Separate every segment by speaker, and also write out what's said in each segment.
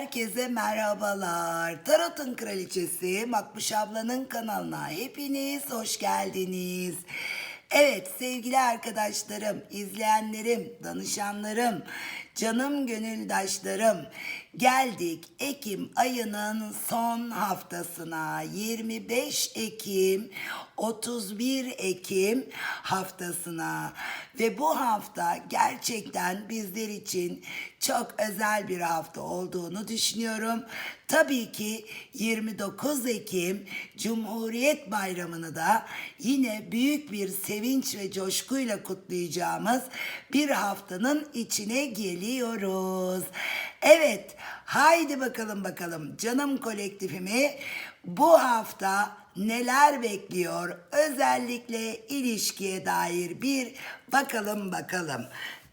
Speaker 1: Herkese merhabalar. Tarot'un kraliçesi Makbuş ablanın kanalına hepiniz hoş geldiniz. Evet sevgili arkadaşlarım, izleyenlerim, danışanlarım, canım gönüldaşlarım geldik Ekim ayının son haftasına 25 Ekim 31 Ekim haftasına ve bu hafta gerçekten bizler için çok özel bir hafta olduğunu düşünüyorum. Tabii ki 29 Ekim Cumhuriyet Bayramı'nı da yine büyük bir sevinç ve coşkuyla kutlayacağımız bir haftanın içine geliyoruz. Evet, haydi bakalım bakalım canım kolektifimi bu hafta neler bekliyor? Özellikle ilişkiye dair bir bakalım bakalım.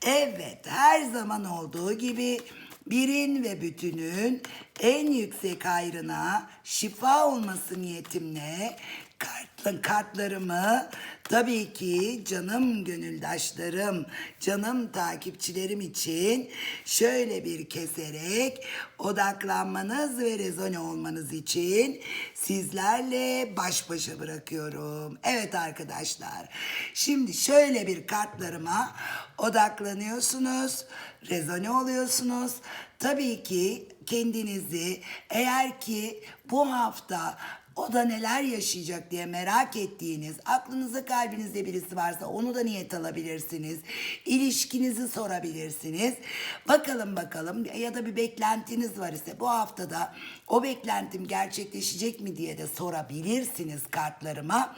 Speaker 1: Evet, her zaman olduğu gibi birin ve bütünün en yüksek hayrına şifa olması niyetimle kart, kartlarımı tabii ki canım gönüldaşlarım, canım takipçilerim için şöyle bir keserek odaklanmanız ve rezone olmanız için sizlerle baş başa bırakıyorum. Evet arkadaşlar. Şimdi şöyle bir kartlarıma odaklanıyorsunuz, rezone oluyorsunuz. Tabii ki kendinizi eğer ki bu hafta o da neler yaşayacak diye merak ettiğiniz, aklınızda kalbinizde birisi varsa onu da niyet alabilirsiniz. İlişkinizi sorabilirsiniz. Bakalım bakalım ya da bir beklentiniz var ise bu haftada o beklentim gerçekleşecek mi diye de sorabilirsiniz kartlarıma.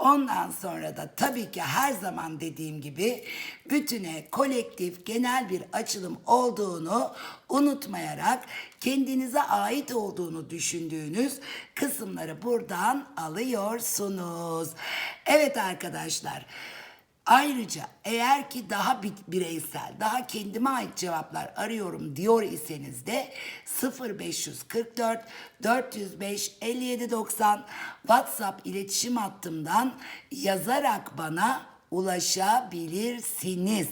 Speaker 1: Ondan sonra da tabii ki her zaman dediğim gibi bütüne kolektif genel bir açılım olduğunu unutmayarak kendinize ait olduğunu düşündüğünüz kısımları buradan alıyorsunuz. Evet arkadaşlar. Ayrıca eğer ki daha bi- bireysel, daha kendime ait cevaplar arıyorum diyor iseniz de 0544 405 5790 WhatsApp iletişim hattımdan yazarak bana ulaşabilirsiniz.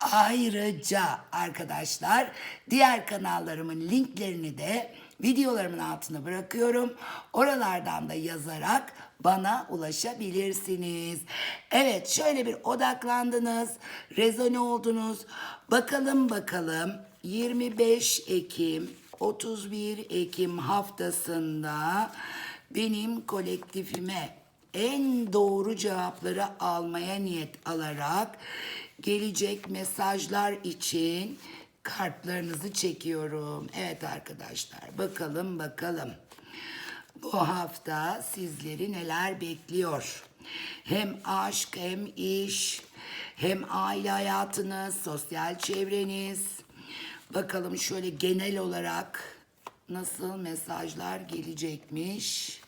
Speaker 1: Ayrıca arkadaşlar diğer kanallarımın linklerini de videolarımın altına bırakıyorum. Oralardan da yazarak bana ulaşabilirsiniz. Evet şöyle bir odaklandınız, rezone oldunuz. Bakalım bakalım 25 Ekim 31 Ekim haftasında benim kolektifime en doğru cevapları almaya niyet alarak gelecek mesajlar için kartlarınızı çekiyorum. Evet arkadaşlar bakalım bakalım. Bu hafta sizleri neler bekliyor? Hem aşk hem iş hem aile hayatınız, sosyal çevreniz. Bakalım şöyle genel olarak nasıl mesajlar gelecekmiş.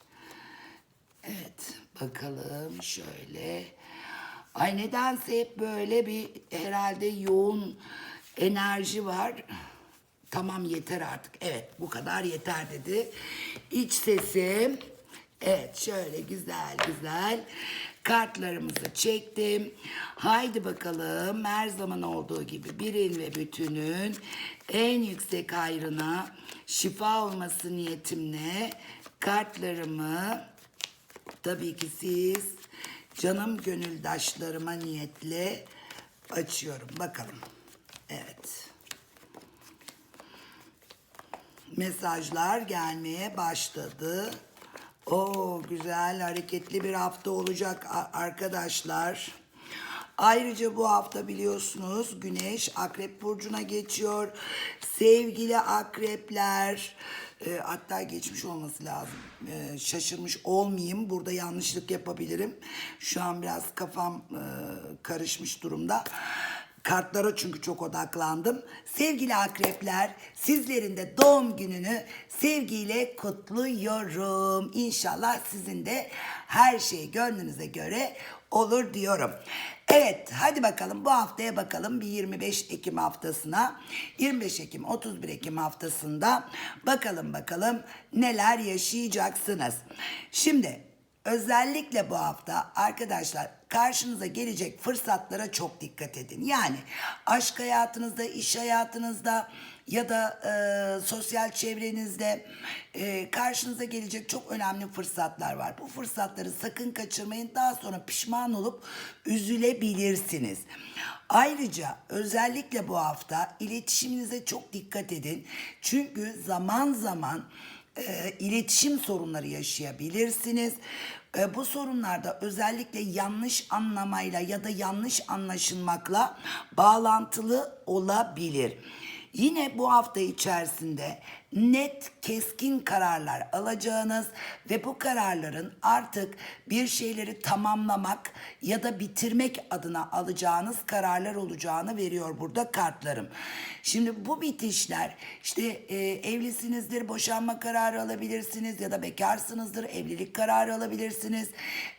Speaker 1: Evet bakalım şöyle. Ay nedense hep böyle bir herhalde yoğun enerji var. Tamam yeter artık. Evet bu kadar yeter dedi. İç sesim. Evet şöyle güzel güzel kartlarımızı çektim. Haydi bakalım her zaman olduğu gibi birin ve bütünün en yüksek hayrına şifa olması niyetimle kartlarımı tabii ki siz canım gönüldaşlarıma niyetle açıyorum. Bakalım. Evet. Mesajlar gelmeye başladı. O güzel hareketli bir hafta olacak arkadaşlar. Ayrıca bu hafta biliyorsunuz Güneş Akrep Burcu'na geçiyor. Sevgili akrepler, e, hatta geçmiş olması lazım. E, şaşırmış olmayayım. Burada yanlışlık yapabilirim. Şu an biraz kafam e, karışmış durumda. Kartlara çünkü çok odaklandım. Sevgili akrepler, sizlerin de doğum gününü sevgiyle kutluyorum. İnşallah sizin de her şey gönlünüze göre olur diyorum. Evet hadi bakalım bu haftaya bakalım bir 25 Ekim haftasına 25 Ekim 31 Ekim haftasında bakalım bakalım neler yaşayacaksınız. Şimdi özellikle bu hafta arkadaşlar karşınıza gelecek fırsatlara çok dikkat edin. Yani aşk hayatınızda, iş hayatınızda ya da e, sosyal çevrenizde e, karşınıza gelecek çok önemli fırsatlar var. Bu fırsatları sakın kaçırmayın. Daha sonra pişman olup üzülebilirsiniz. Ayrıca özellikle bu hafta iletişiminize çok dikkat edin. Çünkü zaman zaman e, iletişim sorunları yaşayabilirsiniz. E, bu sorunlarda özellikle yanlış anlamayla ya da yanlış anlaşılmakla bağlantılı olabilir. Yine bu hafta içerisinde net, keskin kararlar alacağınız ve bu kararların artık bir şeyleri tamamlamak ya da bitirmek adına alacağınız kararlar olacağını veriyor burada kartlarım. Şimdi bu bitişler işte e, evlisinizdir, boşanma kararı alabilirsiniz ya da bekarsınızdır, evlilik kararı alabilirsiniz.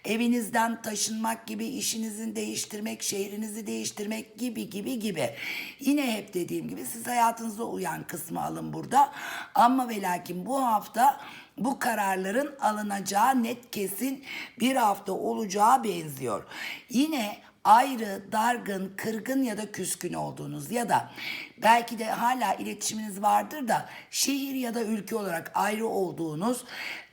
Speaker 1: Evinizden taşınmak gibi, işinizin değiştirmek, şehrinizi değiştirmek gibi gibi gibi. Yine hep dediğim gibi siz hayatınıza uyan kısmı alın burada. Ama ve lakin bu hafta bu kararların alınacağı net kesin bir hafta olacağı benziyor. Yine ayrı, dargın, kırgın ya da küskün olduğunuz ya da belki de hala iletişiminiz vardır da şehir ya da ülke olarak ayrı olduğunuz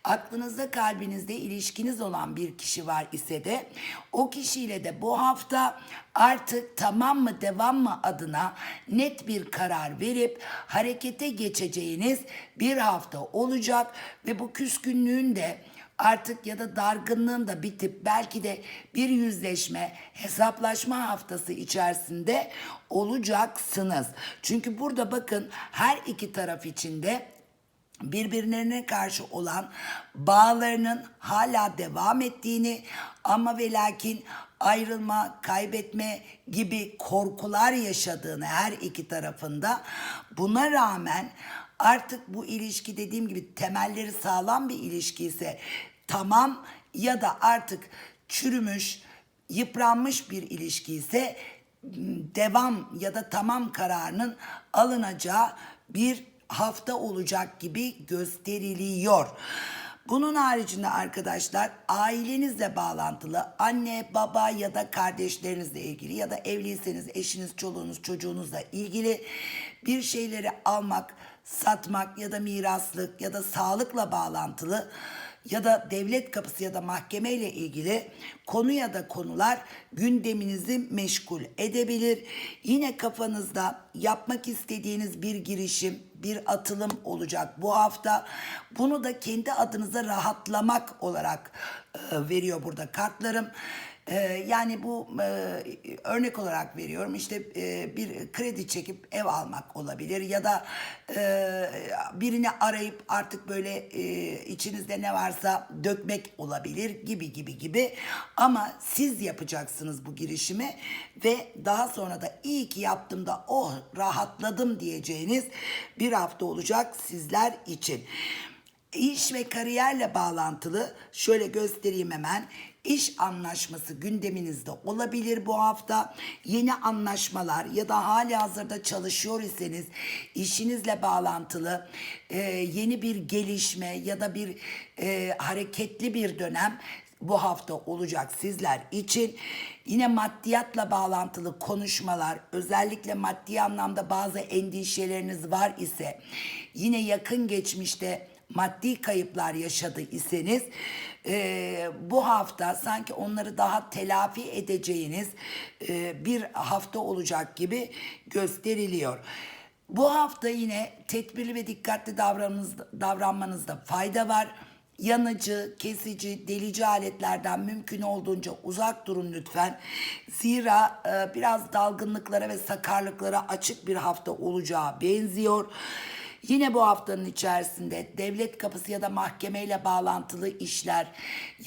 Speaker 1: aklınızda kalbinizde ilişkiniz olan bir kişi var ise de o kişiyle de bu hafta artık tamam mı devam mı adına net bir karar verip harekete geçeceğiniz bir hafta olacak ve bu küskünlüğün de artık ya da dargınlığın da bitip belki de bir yüzleşme, hesaplaşma haftası içerisinde olacaksınız. Çünkü burada bakın her iki taraf içinde birbirlerine karşı olan bağlarının hala devam ettiğini ama ve lakin ayrılma, kaybetme gibi korkular yaşadığını her iki tarafında buna rağmen artık bu ilişki dediğim gibi temelleri sağlam bir ilişki ise tamam ya da artık çürümüş, yıpranmış bir ilişki ise devam ya da tamam kararının alınacağı bir hafta olacak gibi gösteriliyor. Bunun haricinde arkadaşlar ailenizle bağlantılı anne, baba ya da kardeşlerinizle ilgili ya da evliyseniz eşiniz, çoluğunuz, çocuğunuzla ilgili bir şeyleri almak, satmak ya da miraslık ya da sağlıkla bağlantılı ya da devlet kapısı ya da mahkeme ile ilgili konu ya da konular gündeminizi meşgul edebilir. Yine kafanızda yapmak istediğiniz bir girişim, bir atılım olacak bu hafta. Bunu da kendi adınıza rahatlamak olarak e, veriyor burada kartlarım. Ee, yani bu e, örnek olarak veriyorum işte e, bir kredi çekip ev almak olabilir ya da e, birini arayıp artık böyle e, içinizde ne varsa dökmek olabilir gibi gibi gibi ama siz yapacaksınız bu girişimi ve daha sonra da iyi ki yaptım da oh rahatladım diyeceğiniz bir hafta olacak sizler için. İş ve kariyerle bağlantılı şöyle göstereyim hemen. İş anlaşması gündeminizde olabilir bu hafta. Yeni anlaşmalar ya da hali hazırda çalışıyor iseniz işinizle bağlantılı e, yeni bir gelişme ya da bir e, hareketli bir dönem bu hafta olacak sizler için. Yine maddiyatla bağlantılı konuşmalar, özellikle maddi anlamda bazı endişeleriniz var ise yine yakın geçmişte maddi kayıplar yaşadı iseniz e, bu hafta sanki onları daha telafi edeceğiniz e, bir hafta olacak gibi gösteriliyor. Bu hafta yine tedbirli ve dikkatli davranmanız, davranmanızda fayda var. Yanıcı, kesici, delici aletlerden mümkün olduğunca uzak durun lütfen. Zira e, biraz dalgınlıklara ve sakarlıklara açık bir hafta olacağı benziyor. Yine bu haftanın içerisinde devlet kapısı ya da mahkemeyle bağlantılı işler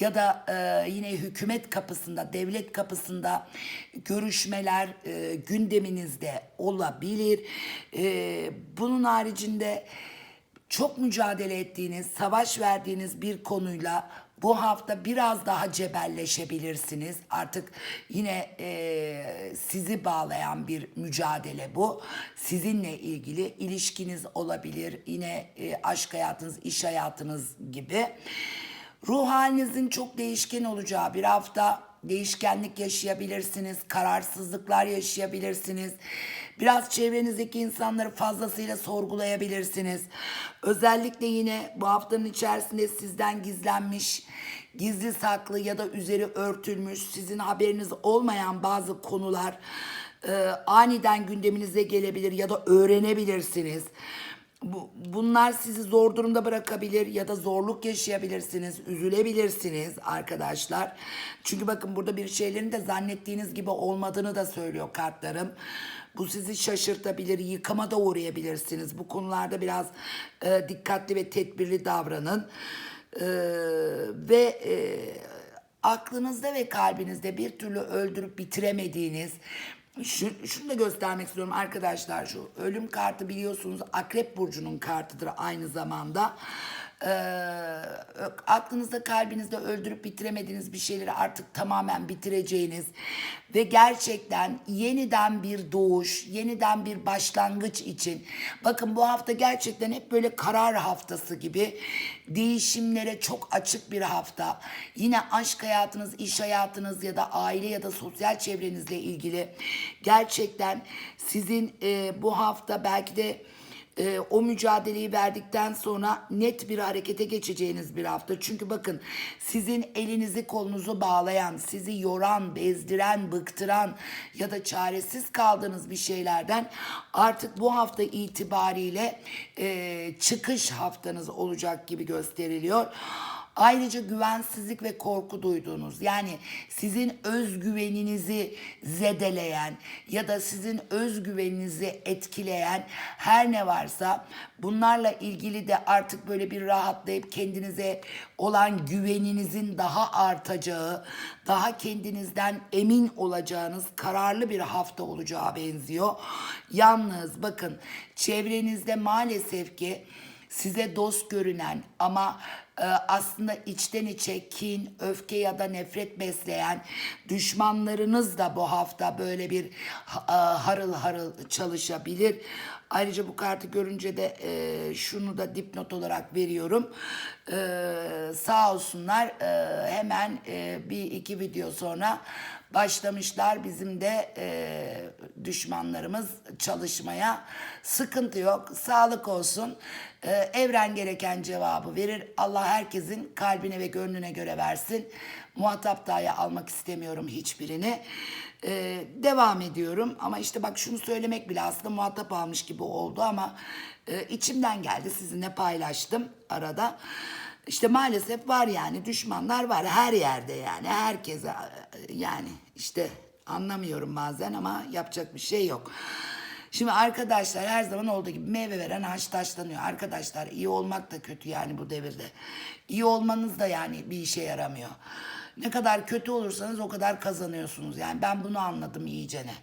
Speaker 1: ya da e, yine hükümet kapısında, devlet kapısında görüşmeler e, gündeminizde olabilir. E, bunun haricinde çok mücadele ettiğiniz, savaş verdiğiniz bir konuyla bu hafta biraz daha cebelleşebilirsiniz. Artık yine e, sizi bağlayan bir mücadele bu. Sizinle ilgili ilişkiniz olabilir. Yine e, aşk hayatınız, iş hayatınız gibi. Ruh halinizin çok değişken olacağı bir hafta değişkenlik yaşayabilirsiniz, kararsızlıklar yaşayabilirsiniz. Biraz çevrenizdeki insanları fazlasıyla sorgulayabilirsiniz. Özellikle yine bu haftanın içerisinde sizden gizlenmiş, gizli saklı ya da üzeri örtülmüş, sizin haberiniz olmayan bazı konular e, aniden gündeminize gelebilir ya da öğrenebilirsiniz. Bu, bunlar sizi zor durumda bırakabilir ya da zorluk yaşayabilirsiniz, üzülebilirsiniz arkadaşlar. Çünkü bakın burada bir şeylerin de zannettiğiniz gibi olmadığını da söylüyor kartlarım. Bu sizi şaşırtabilir, yıkıma da uğrayabilirsiniz. Bu konularda biraz e, dikkatli ve tedbirli davranın. E, ve e, aklınızda ve kalbinizde bir türlü öldürüp bitiremediğiniz şu, şunu da göstermek istiyorum arkadaşlar şu ölüm kartı biliyorsunuz akrep burcunun kartıdır aynı zamanda. Ee, aklınızda kalbinizde öldürüp bitiremediğiniz bir şeyleri artık tamamen bitireceğiniz ve gerçekten yeniden bir doğuş, yeniden bir başlangıç için bakın bu hafta gerçekten hep böyle karar haftası gibi değişimlere çok açık bir hafta. Yine aşk hayatınız, iş hayatınız ya da aile ya da sosyal çevrenizle ilgili gerçekten sizin e, bu hafta belki de e, o mücadeleyi verdikten sonra net bir harekete geçeceğiniz bir hafta. Çünkü bakın sizin elinizi kolunuzu bağlayan, sizi yoran, bezdiren, bıktıran ya da çaresiz kaldığınız bir şeylerden artık bu hafta itibariyle e, çıkış haftanız olacak gibi gösteriliyor. Ayrıca güvensizlik ve korku duyduğunuz yani sizin özgüveninizi zedeleyen ya da sizin özgüveninizi etkileyen her ne varsa bunlarla ilgili de artık böyle bir rahatlayıp kendinize olan güveninizin daha artacağı, daha kendinizden emin olacağınız kararlı bir hafta olacağı benziyor. Yalnız bakın çevrenizde maalesef ki size dost görünen ama aslında içten içe kin, öfke ya da nefret besleyen düşmanlarınız da bu hafta böyle bir e, harıl harıl çalışabilir. Ayrıca bu kartı görünce de e, şunu da dipnot olarak veriyorum. E, sağ olsunlar e, hemen e, bir iki video sonra başlamışlar bizim de e, düşmanlarımız çalışmaya. Sıkıntı yok, sağlık olsun. E, evren gereken cevabı verir. Allah herkesin kalbine ve gönlüne göre versin. Muhatap dahi almak istemiyorum hiçbirini. E, devam ediyorum ama işte bak şunu söylemek bile aslında muhatap almış gibi oldu ama e, içimden geldi sizinle paylaştım arada. İşte maalesef var yani düşmanlar var her yerde yani herkese yani işte anlamıyorum bazen ama yapacak bir şey yok. Şimdi arkadaşlar her zaman olduğu gibi meyve veren ağaç taşlanıyor. Arkadaşlar iyi olmak da kötü yani bu devirde. İyi olmanız da yani bir işe yaramıyor. Ne kadar kötü olursanız o kadar kazanıyorsunuz. Yani ben bunu anladım iyicene.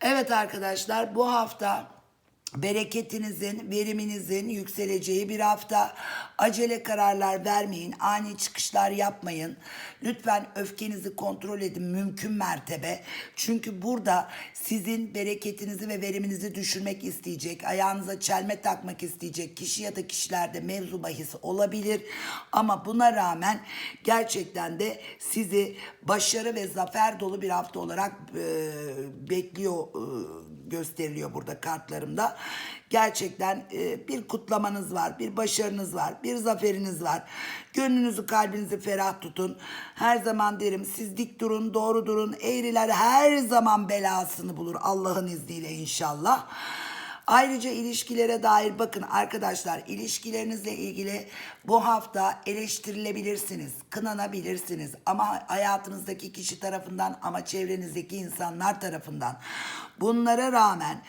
Speaker 1: Evet arkadaşlar bu hafta bereketinizin, veriminizin yükseleceği bir hafta. Acele kararlar vermeyin, ani çıkışlar yapmayın. Lütfen öfkenizi kontrol edin mümkün mertebe. Çünkü burada sizin bereketinizi ve veriminizi düşürmek isteyecek, ayağınıza çelme takmak isteyecek kişi ya da kişilerde mevzu bahis olabilir. Ama buna rağmen gerçekten de sizi başarı ve zafer dolu bir hafta olarak e, bekliyor e, gösteriliyor burada kartlarımda. Gerçekten e, bir kutlamanız var, bir başarınız var, bir zaferiniz var. Gönlünüzü, kalbinizi ferah tutun. Her zaman derim siz dik durun, doğru durun. Eğriler her zaman belasını bulur Allah'ın izniyle inşallah. Ayrıca ilişkilere dair bakın arkadaşlar ilişkilerinizle ilgili bu hafta eleştirilebilirsiniz, kınanabilirsiniz ama hayatınızdaki kişi tarafından ama çevrenizdeki insanlar tarafından bunlara rağmen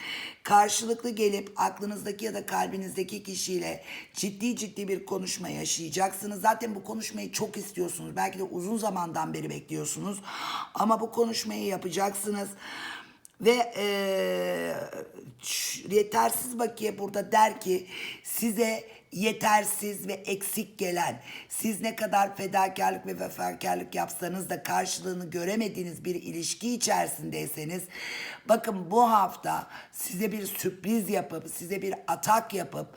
Speaker 1: karşılıklı gelip aklınızdaki ya da kalbinizdeki kişiyle ciddi ciddi bir konuşma yaşayacaksınız. Zaten bu konuşmayı çok istiyorsunuz. Belki de uzun zamandan beri bekliyorsunuz. Ama bu konuşmayı yapacaksınız. Ve e, yetersiz bakiye burada der ki size yetersiz ve eksik gelen siz ne kadar fedakarlık ve vefakarlık yapsanız da karşılığını göremediğiniz bir ilişki içerisindeyseniz bakın bu hafta size bir sürpriz yapıp size bir atak yapıp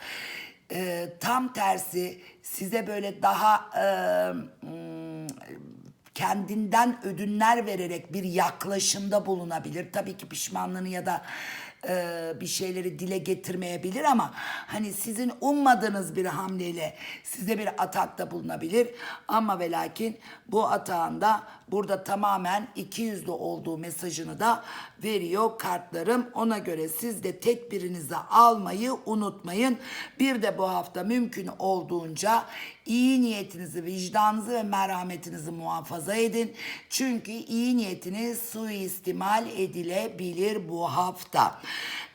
Speaker 1: e, tam tersi size böyle daha e, kendinden ödünler vererek bir yaklaşımda bulunabilir. Tabii ki pişmanlığını ya da e, bir şeyleri dile getirmeyebilir ama hani sizin ummadığınız bir hamleyle size bir atakta bulunabilir. Ama ve lakin bu atağında burada tamamen iki yüzlü olduğu mesajını da veriyor kartlarım. Ona göre siz de tedbirinizi almayı unutmayın. Bir de bu hafta mümkün olduğunca iyi niyetinizi, vicdanınızı ve merhametinizi muhafaza edin. Çünkü iyi niyetiniz suistimal edilebilir bu hafta.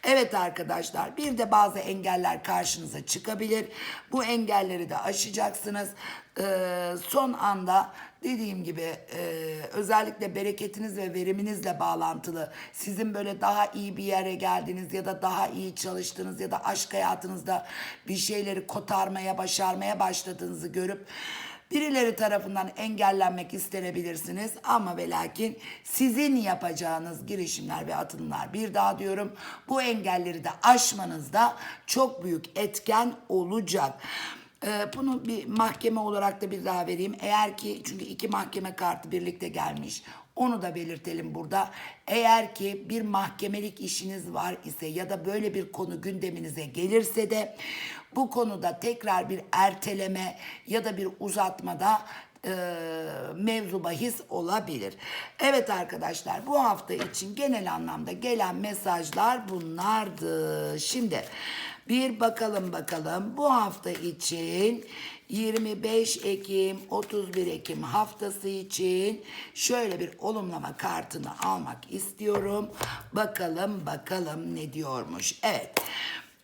Speaker 1: Evet arkadaşlar bir de bazı engeller karşınıza çıkabilir. Bu engelleri de aşacaksınız. Ee, son anda dediğim gibi e, özellikle bereketiniz ve veriminizle bağlantılı sizin böyle daha iyi bir yere geldiniz ya da daha iyi çalıştığınız ya da aşk hayatınızda bir şeyleri kotarmaya başarmaya başladığınızı görüp Birileri tarafından engellenmek istenebilirsiniz ama ve lakin sizin yapacağınız girişimler ve atımlar bir daha diyorum bu engelleri de aşmanızda çok büyük etken olacak. Ee, bunu bir mahkeme olarak da bir daha vereyim. Eğer ki çünkü iki mahkeme kartı birlikte gelmiş. Onu da belirtelim burada. Eğer ki bir mahkemelik işiniz var ise ya da böyle bir konu gündeminize gelirse de bu konuda tekrar bir erteleme ya da bir uzatmada e, mevzu bahis olabilir. Evet arkadaşlar bu hafta için genel anlamda gelen mesajlar bunlardı. Şimdi bir bakalım bakalım bu hafta için 25 Ekim 31 Ekim haftası için şöyle bir olumlama kartını almak istiyorum. Bakalım bakalım ne diyormuş. Evet.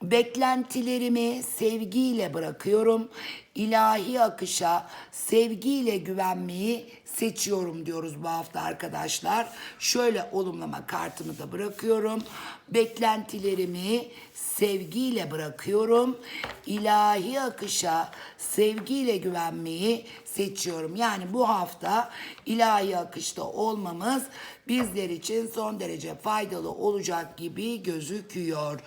Speaker 1: Beklentilerimi sevgiyle bırakıyorum. İlahi akışa sevgiyle güvenmeyi seçiyorum diyoruz bu hafta arkadaşlar. Şöyle olumlama kartımı da bırakıyorum. Beklentilerimi sevgiyle bırakıyorum. İlahi akışa sevgiyle güvenmeyi seçiyorum. Yani bu hafta ilahi akışta olmamız bizler için son derece faydalı olacak gibi gözüküyor.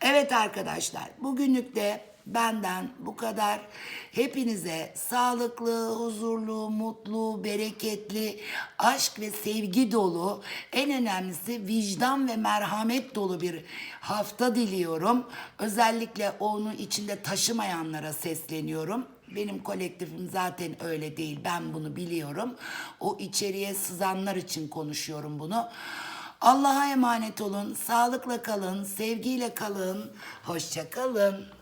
Speaker 1: Evet arkadaşlar bugünlük de benden bu kadar. Hepinize sağlıklı, huzurlu, mutlu, bereketli, aşk ve sevgi dolu, en önemlisi vicdan ve merhamet dolu bir hafta diliyorum. Özellikle onu içinde taşımayanlara sesleniyorum. Benim kolektifim zaten öyle değil. Ben bunu biliyorum. O içeriye sızanlar için konuşuyorum bunu. Allah'a emanet olun. Sağlıkla kalın, sevgiyle kalın. Hoşça kalın.